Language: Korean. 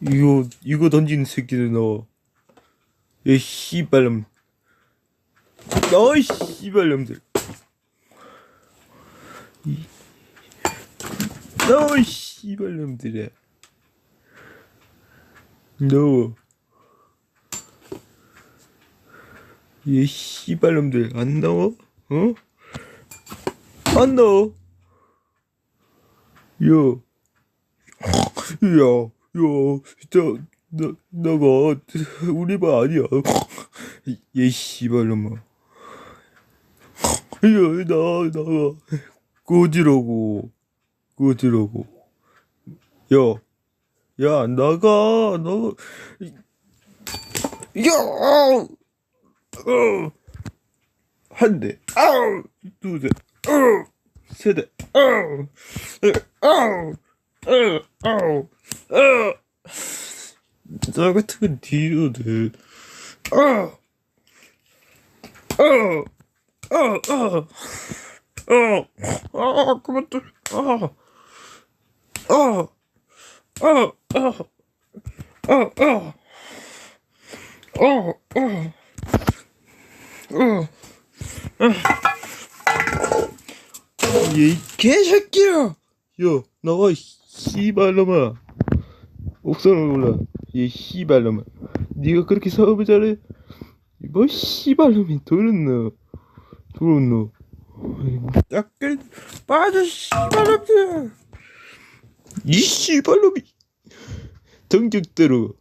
이거 이거 던지는 새끼들 너. 이 씨발놈. 너이 씨발놈들. 이- 너이. 너. 이 씨발놈들 안 나와? 어? 안 나와? 야. 야, 야, 저, 나, 나가, 우리 반 아니야. 얘 씨발 놈아. 야, 나, 나가. 꺼지라고. 꺼지라고. 야, 야, 나가, 나가. 야! 어! 한 대, 아우! 두 대, 아우! 세 대, 아우! 아우! 나 같으면 뒤로 돼. 아우! 아우! 아우! 아우! 아우! 아, 그만 둬. 아! 아! 아! 아! 아! 아! 어, 어, 어, 얘 개새끼야! 야, 이 씨발놈아. 옥상을 올라, 얘 씨발놈아. 네가 그렇게 사업을 잘해? 뭐 씨발놈이 들었노? 들었노? 약간 빠져 씨발놈들! 이 씨발놈이 정적대로